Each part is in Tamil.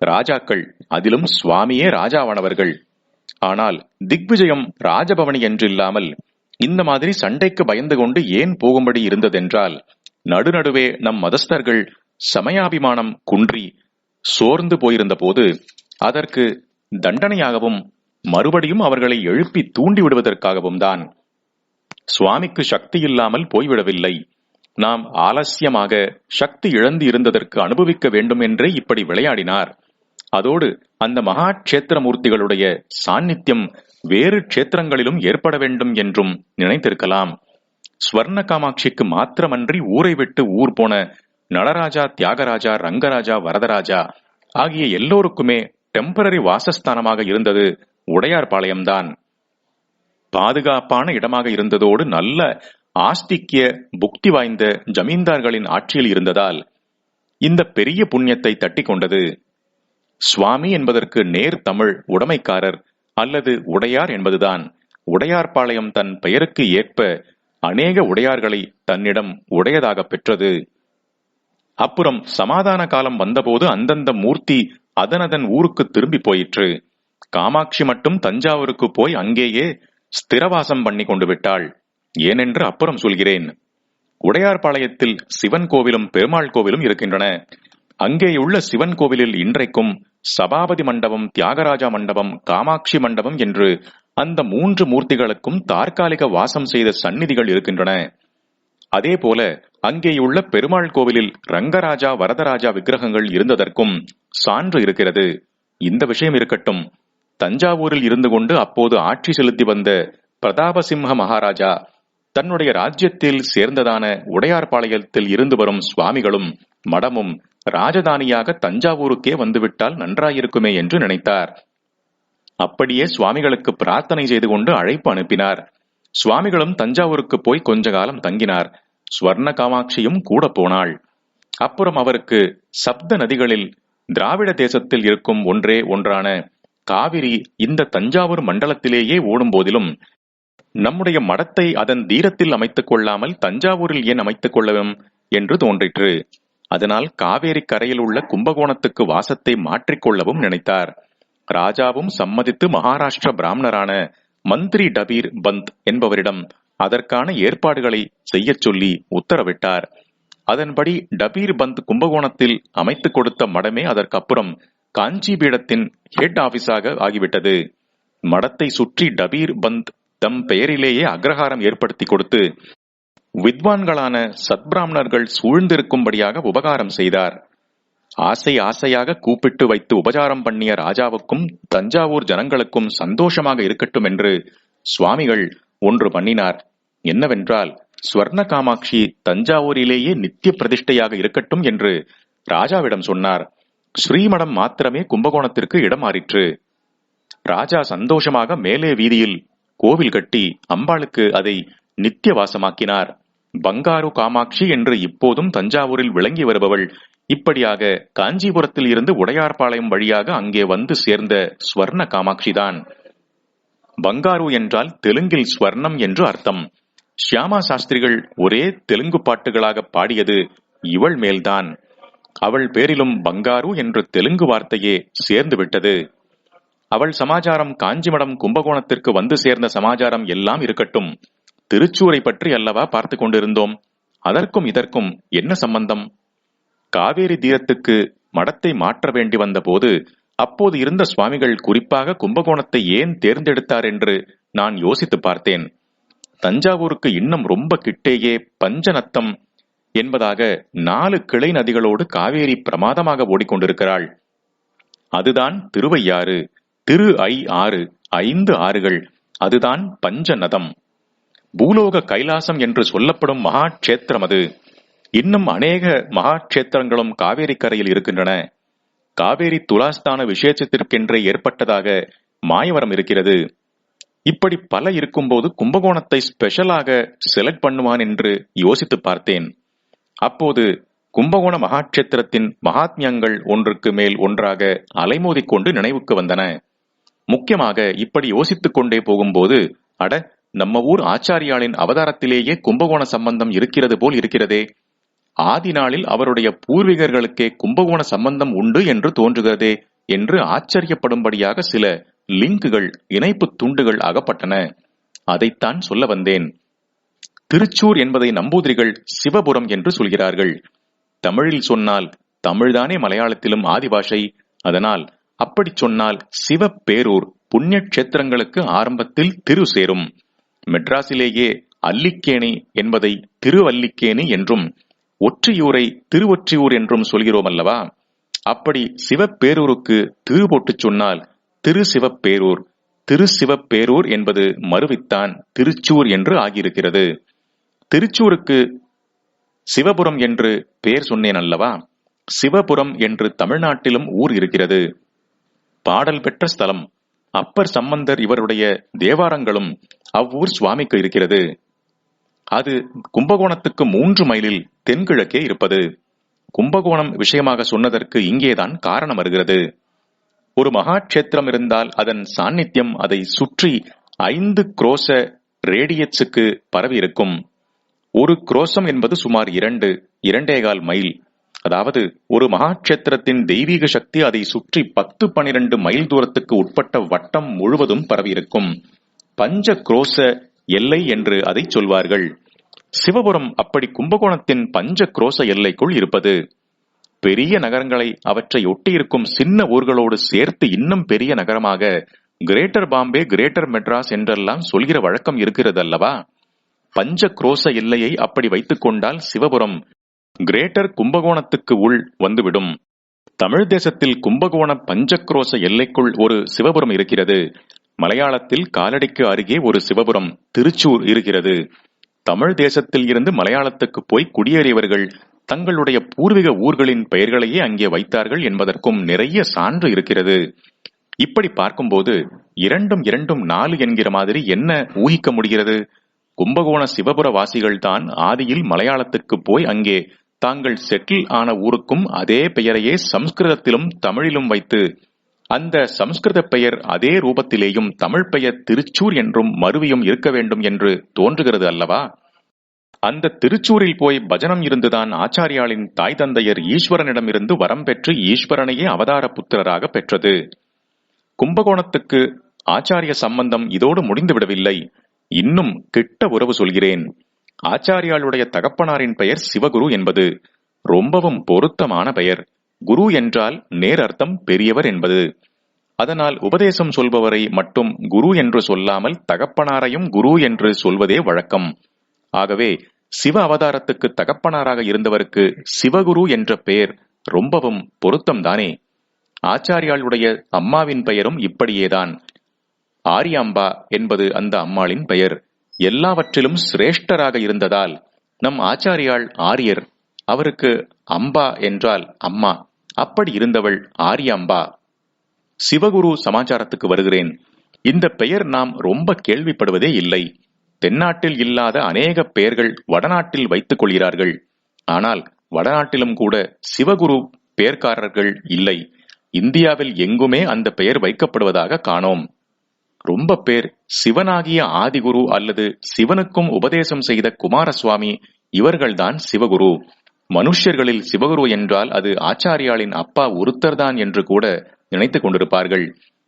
ராஜாக்கள் அதிலும் சுவாமியே ராஜாவானவர்கள். ஆனால் திக்விஜயம் ராஜபவனி என்றில்லாமல் இந்த மாதிரி சண்டைக்கு பயந்து கொண்டு ஏன் போகும்படி இருந்ததென்றால் நடுநடுவே நம் மதஸ்தர்கள் சமயாபிமானம் குன்றி சோர்ந்து போயிருந்த போது அதற்கு தண்டனையாகவும் மறுபடியும் அவர்களை எழுப்பி தூண்டி விடுவதற்காகவும் தான். சுவாமிக்கு சக்தி இல்லாமல் போய்விடவில்லை. நாம் ஆலசியமாக சக்தி இழந்து இருந்ததற்கு அனுபவிக்க வேண்டும் என்றே இப்படி விளையாடினார். அதோடு அந்த மகா மூர்த்திகளுடைய சாநித்தியம் வேறு க்ஷேத்திரங்களிலும் ஏற்பட வேண்டும் என்றும் நினைத்திருக்கலாம். ஸ்வர்ண காமாட்சிக்கு மாத்திரமன்றி ஊரை விட்டு ஊர் போன நடராஜா தியாகராஜா ரங்கராஜா வரதராஜா ஆகிய எல்லோருக்குமே டெம்பரரி வாசஸ்தானமாக இருந்தது உடையார்பாளையம்தான் பாதுகாப்பான இடமாக இருந்ததோடு நல்ல ஆஸ்திக்கிய புக்தி வாய்ந்த ஜமீன்தார்களின் ஆட்சியில் இருந்ததால் இந்த பெரிய புண்ணியத்தை தட்டி கொண்டது. சுவாமி என்பதற்கு நேர் தமிழ் உடைமைக்காரர் அல்லது உடையார் என்பதுதான். உடையார்பாளையம் தன் பெயருக்கு ஏற்ப அநேக உடையார்களை தன்னிடம் உடையதாக பெற்றது. அப்புறம் சமாதான காலம் வந்தபோது அந்தந்த மூர்த்தி அதனதன் ஊருக்கு திரும்பி போயிற்று. காமாட்சி மட்டும் தஞ்சாவூருக்கு போய் அங்கேயே ஸ்திரவாசம் பண்ணி கொண்டு விட்டாள். ஏனென்று அப்புறம் சொல்கிறேன். உடையார்பாளையத்தில் சிவன் கோவிலும் பெருமாள் கோவிலும் இருக்கின்றன. அங்கேயுள்ள சிவன் கோவிலில் இன்றைக்கும் சபாபதி மண்டபம் தியாகராஜா மண்டபம் காமாட்சி மண்டபம் என்று அந்த மூன்று மூர்த்திகளுக்கும் தற்காலிக வாசம் செய்த சந்நிதிகள் இருக்கின்றன. அதே போல அங்கேயுள்ள பெருமாள் கோவிலில் ரங்கராஜா வரதராஜா விக்கிரகங்கள் இருந்ததற்கும் சான்று இருக்கிறது. இந்த விஷயம் இருக்கட்டும். தஞ்சாவூரில் இருந்து கொண்டு அப்போது ஆட்சி செலுத்தி வந்த பிரதாபசிம்ஹ மகாராஜா தன்னுடைய ராஜ்யத்தில் சேர்ந்ததான உடையார்பாளையத்தில் இருந்து வரும் சுவாமிகளும் மடமும் ராஜதானியாக தஞ்சாவூருக்கே வந்துவிட்டால் நன்றாயிருக்குமே என்று நினைத்தார். அப்படியே சுவாமிகளுக்கு பிரார்த்தனை செய்து கொண்டு அழைப்பு அனுப்பினார். சுவாமிகளும் தஞ்சாவூருக்கு போய் கொஞ்ச காலம் தங்கினார். ஸ்வர்ண காமாட்சியும் கூட போனாள். அப்புறம் அவருக்கு சப்த நதிகளில் திராவிட தேசத்தில் இருக்கும் ஒன்றே ஒன்றான காவிரி இந்த தஞ்சாவூர் மண்டலத்திலேயே ஓடும் போதிலும் நம்முடைய மடத்தை அதன் தீரத்தில் அமைத்துக் கொள்ளாமல் தஞ்சாவூரில் ஏன் அமைத்துக் கொள்ளவும் என்று தோன்றிற்று. அதனால் காவேரி கரையில் உள்ள கும்பகோணத்துக்கு வாசத்தை மாற்றிக்கொள்ளவும் நினைத்தார். ராஜாவும் சம்மதித்து மகாராஷ்டிர பிராமணரான மந்திரி டபீர் பந்த் என்பவரிடம் அதற்கான ஏற்பாடுகளை செய்யச் சொல்லி உத்தரவிட்டார். அதன்படி டபீர் பந்த் கும்பகோணத்தில் அமைத்துக் கொடுத்த மடமே அதற்கப்புறம் காஞ்சி பீடத்தின் ஹெட் ஆபீஸாக ஆகிவிட்டது. மடத்தை சுற்றி டபீர் பந்த் தம் பெயரிலேயே அக்ரஹாரம் ஏற்படுத்தி கொடுத்து வித்வான்களான சத்பிராமணர்கள் சூழ்ந்திருக்கும்படியாக உபகாரம் செய்தார். ஆசை ஆசையாக கூப்பிட்டு வைத்து உபசாரம் பண்ணிய ராஜாவுக்கும் தஞ்சாவூர் ஜனங்களுக்கும் சந்தோஷமாக இருக்கட்டும் என்று சுவாமிகள் ஒன்று பண்ணினார். என்னவென்றால் ஸ்வர்ண காமாட்சி தஞ்சாவூரிலேயே நித்திய பிரதிஷ்டையாக இருக்கட்டும் என்று ராஜாவிடம் சொன்னார். ஸ்ரீமடம் மாத்திரமே கும்பகோணத்திற்கு இடம் மாறிற்று. ராஜா சந்தோஷமாக மேலே வீதியில் கோவில் கட்டி அம்பாளுக்கு அதை நித்திய வாசமாக்கினார் பங்காரு காமாட்சி என்று இப்போதும் தஞ்சாவூரில் விளங்கி வருபவள். இப்படியாக காஞ்சிபுரத்தில் இருந்து உடையார்பாளையம் வழியாக அங்கே வந்து சேர்ந்த ஸ்வர்ண காமாட்சிதான். பங்காரு என்றால் தெலுங்கில் ஸ்வர்ணம் என்று அர்த்தம். ஷியாமா சாஸ்திரிகள் ஒரே தெலுங்கு பாட்டுகளாக பாடியது இவள் மேல்தான். அவள் பேரிலும் பங்காரு என்ற தெலுங்கு வார்த்தையே சேர்ந்து விட்டது அவள் சமாச்சாரம் காஞ்சிமடம் கும்பகோணத்திற்கு வந்து சேர்ந்த சமாச்சாரம் எல்லாம் இருக்கட்டும். திருச்சூரை பற்றி அல்லவா பார்த்து கொண்டிருந்தோம். அதற்கும் இதற்கும் என்ன சம்பந்தம்? காவேரி தீரத்துக்கு மடத்தை மாற்ற வேண்டி வந்தபோது அப்போது இருந்த சுவாமிகள் குறிப்பாக கும்பகோணத்தை ஏன் தேர்ந்தெடுத்தார் என்று நான் யோசித்து பார்த்தேன். தஞ்சாவூருக்கு இன்னும் ரொம்ப கிட்டேயே பஞ்சநத்தம் என்பதாக நாலு கிளை நதிகளோடு காவேரி பிரமாதமாக ஓடிக்கொண்டிருக்கிறாள். அதுதான் திருவையாறு திரு ஐ ஆறு ஐந்து ஆறுகள் அதுதான் பஞ்சநதம். பூலோக கைலாசம் என்று சொல்லப்படும் மகா கஷேத்திரம் அது. இன்னும் அநேக மகா கஷேத்திரங்களும் காவேரி கரையில் இருக்கின்றன. காவேரி துலாஸ்தான விசேஷத்திற்கென்றே ஏற்பட்டதாக மாயவரம் இருக்கிறது. இப்படி பல இருக்கும்போது கும்பகோணத்தை ஸ்பெஷலாக செலக்ட் பண்ணுவான் என்று யோசித்து பார்த்தேன். அப்போது கும்பகோண மகாட்சேத்திரத்தின் மகாத்மியங்கள் ஒன்றுக்கு மேல் ஒன்றாக அலைமோதிக்கொண்டு நினைவுக்கு வந்தன. முக்கியமாக இப்படி யோசித்துக் கொண்டே போகும்போது அட நம்ம ஊர் ஆச்சாரியாளின் அவதாரத்திலேயே கும்பகோண சம்பந்தம் இருக்கிறது போல் இருக்கிறதே. ஆதி நாளில் அவருடைய பூர்வீகர்களுக்கே கும்பகோண சம்பந்தம் உண்டு என்று தோன்றுகிறதே என்று ஆச்சரியப்படும்படியாக சில லிங்குகள் இணைப்பு துண்டுகள் அகப்பட்டன. அதைத்தான் சொல்ல வந்தேன். திருச்சூர் என்பதை நம்பூதிரிகள் சிவபுரம் என்று சொல்கிறார்கள். தமிழில் சொன்னால் தமிழ்தானே மலையாளத்திலும் ஆதிபாஷை. அதனால் அப்படி சொன்னால் சிவப்பேரூர் புண்ணிய கஷேத்திரங்களுக்கு ஆரம்பத்தில் திரு சேரும். மெட்ராஸிலேயே அல்லிக்கேணி என்பதை திருவல்லிக்கேணி என்றும் ஒற்றியூரை திருவொற்றியூர் என்றும் சொல்கிறோம் அல்லவா அப்படி சிவப்பேரூருக்கு திரு போட்டு சொன்னால் திரு சிவப்பேரூர் திரு சிவப்பேரூர் என்பது மறுவித்தான் திருச்சூர் என்று ஆகியிருக்கிறது. திருச்சூருக்கு சிவபுரம் என்று பெயர் சொன்னேன் அல்லவா? சிவபுரம் என்று தமிழ்நாட்டிலும் ஊர் இருக்கிறது. பாடல் பெற்ற ஸ்தலம் அப்பர் சம்பந்தர் இவருடைய தேவாரங்களும் அவ்வூர் சுவாமிக்கு இருக்கிறது. அது கும்பகோணத்துக்கு மூன்று மைலில் தென்கிழக்கே இருப்பது. கும்பகோணம் விஷயமாக சொன்னதற்கு இங்கேதான் காரணம் வருகிறது. ஒரு மகாட்சேத்திரம் இருந்தால் அதன் சாநித்தியம் அதை சுற்றி ஐந்து குரோச ரேடியட்ஸுக்கு பரவி இருக்கும். ஒரு குரோசம் என்பது சுமார் இரண்டு இரண்டேகால் மைல். அதாவது ஒரு மகாட்சேத்திரத்தின் தெய்வீக சக்தி அதை சுற்றி பத்து பனிரெண்டு மைல் தூரத்துக்கு உட்பட்ட வட்டம் முழுவதும் பரவியிருக்கும். பஞ்ச குரோச எல்லை என்று அதை சொல்வார்கள். சிவபுரம் அப்படி கும்பகோணத்தின் பஞ்ச குரோச எல்லைக்குள் இருப்பது. பெரிய நகரங்களை அவற்றை ஒட்டியிருக்கும் சின்ன ஊர்களோடு சேர்த்து இன்னும் பெரிய நகரமாக கிரேட்டர் பாம்பே கிரேட்டர் மெட்ராஸ் என்றெல்லாம் சொல்கிற வழக்கம் இருக்கிறது அல்லவா பஞ்ச குரோச எல்லையை அப்படி வைத்துக் கொண்டால் சிவபுரம் கிரேட்டர் கும்பகோணத்துக்கு உள் வந்துவிடும். தமிழ் தேசத்தில் கும்பகோண பஞ்சக்ரோச எல்லைக்குள் ஒரு சிவபுரம் இருக்கிறது. மலையாளத்தில் காலடிக்கு அருகே ஒரு சிவபுரம் திருச்சூர் இருக்கிறது. தமிழ் தேசத்தில் இருந்து மலையாளத்துக்கு போய் குடியேறியவர்கள் தங்களுடைய பூர்வீக ஊர்களின் பெயர்களையே அங்கே வைத்தார்கள் என்பதற்கும் நிறைய சான்று இருக்கிறது. இப்படி பார்க்கும்போது இரண்டும் இரண்டும் நாலு என்கிற மாதிரி என்ன ஊகிக்க முடிகிறது? கும்பகோண சிவபுர வாசிகள் தான் ஆதியில் மலையாளத்துக்கு போய் அங்கே தாங்கள் செட்டில் ஆன ஊருக்கும் அதே பெயரையே சம்ஸ்கிருதத்திலும் தமிழிலும் வைத்து அந்த சம்ஸ்கிருத பெயர் அதே ரூபத்திலேயும் தமிழ் பெயர் திருச்சூர் என்றும் மருவியும் இருக்க வேண்டும் என்று தோன்றுகிறது அல்லவா? அந்த திருச்சூரில் போய் பஜனம் இருந்துதான் ஆச்சாரியாளின் தாய் தந்தையர் ஈஸ்வரனிடமிருந்து வரம் பெற்று ஈஸ்வரனையே அவதார புத்திரராக பெற்றது. கும்பகோணத்துக்கு ஆச்சாரிய சம்பந்தம் இதோடு முடிந்துவிடவில்லை. இன்னும் கிட்ட உறவு சொல்கிறேன். ஆச்சாரியாளுடைய தகப்பனாரின் பெயர் சிவகுரு என்பது ரொம்பவும் பொருத்தமான பெயர். குரு என்றால் நேர் அர்த்தம் பெரியவர் என்பது. அதனால் உபதேசம் சொல்பவரை மட்டும் குரு என்று சொல்லாமல் தகப்பனாரையும் குரு என்று சொல்வதே வழக்கம். ஆகவே சிவ அவதாரத்துக்கு தகப்பனாராக இருந்தவருக்கு சிவகுரு என்ற பெயர் ரொம்பவும் பொருத்தம்தானே. ஆச்சாரியாளுடைய அம்மாவின் பெயரும் இப்படியேதான். ஆரியாம்பா என்பது அந்த அம்மாளின் பெயர். எல்லாவற்றிலும் சிரேஷ்டராக இருந்ததால் நம் ஆச்சாரியாள் ஆரியர். அவருக்கு அம்பா என்றால் அம்மா. அப்படி இருந்தவள் ஆரியாம்பா. சிவகுரு சமாச்சாரத்துக்கு வருகிறேன். இந்த பெயர் நாம் ரொம்ப கேள்விப்படுவதே இல்லை. தென்னாட்டில் இல்லாத அநேக பெயர்கள் வடநாட்டில் வைத்துக் கொள்கிறார்கள். ஆனால் வடநாட்டிலும் கூட சிவகுரு பெயர்காரர்கள் இல்லை. இந்தியாவில் எங்குமே அந்த பெயர் வைக்கப்படுவதாக காணோம். ரொம்ப பேர் சிவனாகிய ஆதிகுரு அல்லது சிவனுக்கும் உபதேசம் செய்த குமாரசுவாமி இவர்கள்தான் சிவகுரு. மனுஷ்யர்களில் சிவகுரு என்றால் அது ஆச்சாரியாளின் அப்பா ஒருத்தர்தான் என்று கூட நினைத்துக் கொண்டிருப்பார்கள்.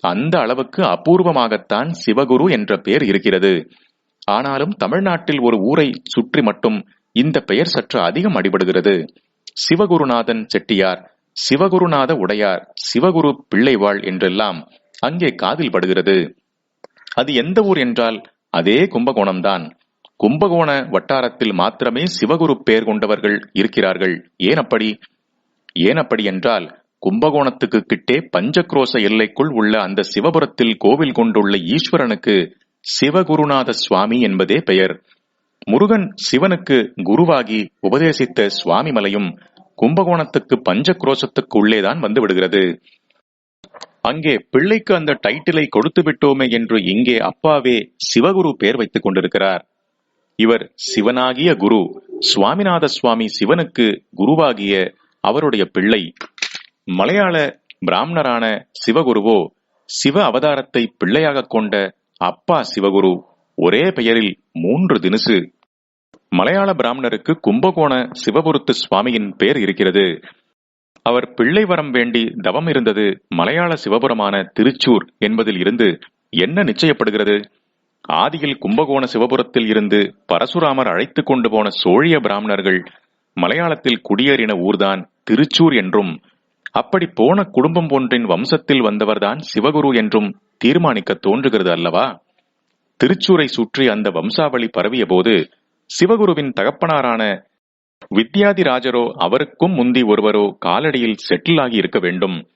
அந்த அளவுக்கு அபூர்வமாகத்தான் சிவகுரு என்ற பெயர் இருக்கிறது. ஆனாலும் தமிழ்நாட்டில் ஒரு ஊரை சுற்றி மட்டும் இந்த பெயர் சற்று அதிகம் அடிபடுகிறது. சிவகுருநாதன் செட்டியார் சிவகுருநாத உடையார் சிவகுரு பிள்ளைவாள் என்றெல்லாம் அங்கே காதில் படுகிறது. அது எந்த ஊர் என்றால் அதே கும்பகோணம்தான். கும்பகோண வட்டாரத்தில் மாத்திரமே சிவகுரு பெயர் கொண்டவர்கள் இருக்கிறார்கள். ஏன் அப்படி? ஏன் அப்படி என்றால் கும்பகோணத்துக்கு கிட்டே பஞ்சக்ரோச எல்லைக்குள் உள்ள அந்த சிவபுரத்தில் கோவில் கொண்டுள்ள ஈஸ்வரனுக்கு சிவகுருநாத சுவாமி என்பதே பெயர். முருகன் சிவனுக்கு குருவாகி உபதேசித்த சுவாமி மலையும் கும்பகோணத்துக்கு பஞ்சக்ரோசத்துக்கு உள்ளேதான் வந்து விடுகிறது அங்கே பிள்ளைக்கு அந்த டைட்டிலை கொடுத்து விட்டோமே என்று இங்கே அப்பாவே சிவகுரு பெயர் வைத்துக் கொண்டிருக்கிறார். இவர் சிவனாகிய குரு. சுவாமிநாத சுவாமி சிவனுக்கு குருவாகிய அவருடைய பிள்ளை. மலையாள பிராமணரான சிவகுருவோ சிவ அவதாரத்தை பிள்ளையாக கொண்ட அப்பா சிவகுரு. ஒரே பெயரில் மூன்று தினுசு. மலையாள பிராமணருக்கு கும்பகோண சிவபுருத்து சுவாமியின் பெயர் இருக்கிறது. அவர் பிள்ளை வரம் வேண்டி தவம் இருந்தது மலையாள சிவபுரமான திருச்சூர் என்பதில் இருந்து என்ன நிச்சயப்படுகிறது? ஆதியில் கும்பகோண சிவபுரத்தில் இருந்து பரசுராமர் அழைத்துக் கொண்டு போன சோழிய பிராமணர்கள் மலையாளத்தில் குடியேறின ஊர்தான் திருச்சூர் என்றும் அப்படி போன குடும்பம் ஒன்றின் வம்சத்தில் வந்தவர்தான் சிவகுரு என்றும் தீர்மானிக்க தோன்றுகிறது அல்லவா? திருச்சூரை சுற்றி அந்த வம்சாவளி பரவிய போது சிவகுருவின் தகப்பனாரான வித்யாதிராஜரோ அவருக்கும் முந்தி ஒருவரோ காலடியில் செட்டில் ஆகி இருக்க வேண்டும்.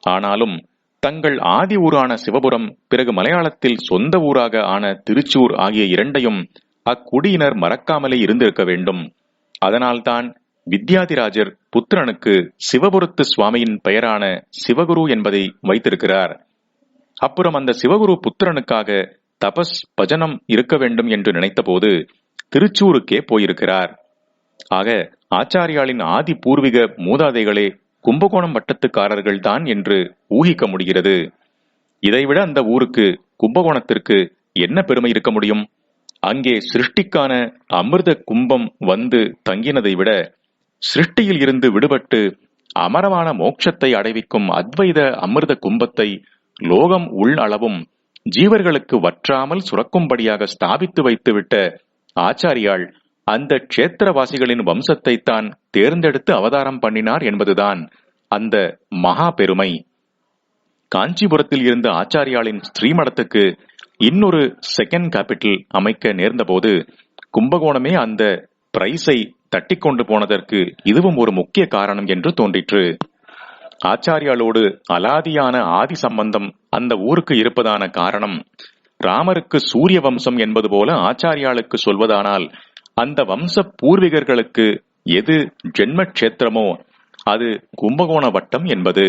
ஆனாலும் தங்கள் ஆதி ஊரான சிவபுரம் பிறகு மலையாளத்தில் சொந்த ஊராக ஆன திருச்சூர் ஆகிய இரண்டையும் அக்குடியினர் மறக்காமலே இருந்திருக்க வேண்டும். அதனால்தான் வித்யாதிராஜர் புத்திரனுக்கு சிவபுரத்து சுவாமியின் பெயரான சிவகுரு என்பதை வைத்திருக்கிறார். அப்புறம் அந்த சிவகுரு புத்திரனுக்காக தபஸ் பஜனம் இருக்க வேண்டும் என்று நினைத்தபோது திருச்சூருக்கே போயிருக்கிறார். ஆக ஆச்சாரியாளின் ஆதி பூர்வீக மூதாதைகளே கும்பகோணம் வட்டத்துக்காரர்கள் தான் என்று ஊகிக்க முடிகிறது. இதைவிட அந்த ஊருக்கு கும்பகோணத்திற்கு என்ன பெருமை இருக்க முடியும்? அங்கே சிருஷ்டிக்கான அமிர்த கும்பம் வந்து தங்கினதை விட சிருஷ்டியில் இருந்து விடுபட்டு அமரமான மோட்சத்தை அடைவிக்கும் அத்வைத அமிர்த கும்பத்தை லோகம் உள் அளவும் ஜீவர்களுக்கு வற்றாமல் சுரக்கும்படியாக ஸ்தாபித்து வைத்துவிட்ட ஆச்சாரியாள் அந்த க்ஷேத்திரவாசிகளின் வம்சத்தை தான் தேர்ந்தெடுத்து அவதாரம் பண்ணினார் என்பதுதான் அந்த மகா பெருமை. காஞ்சிபுரத்தில் இருந்த ஆச்சாரியாளின் ஸ்ரீமடத்துக்கு இன்னொரு செகண்ட் கேபிட்டல் அமைக்க நேர்ந்தபோது கும்பகோணமே அந்த பிரைஸை தட்டி கொண்டு போனதற்கு இதுவும் ஒரு முக்கிய காரணம் என்று தோன்றிற்று. ஆச்சாரியாளோடு அலாதியான ஆதி சம்பந்தம் அந்த ஊருக்கு இருப்பதான காரணம் ராமருக்கு சூரிய வம்சம் என்பது போல ஆச்சாரியாளுக்கு சொல்வதானால் அந்த வம்ச பூர்வீகர்களுக்கு எது ஜென்ம கஷேத்திரமோ அது கும்பகோண வட்டம் என்பது.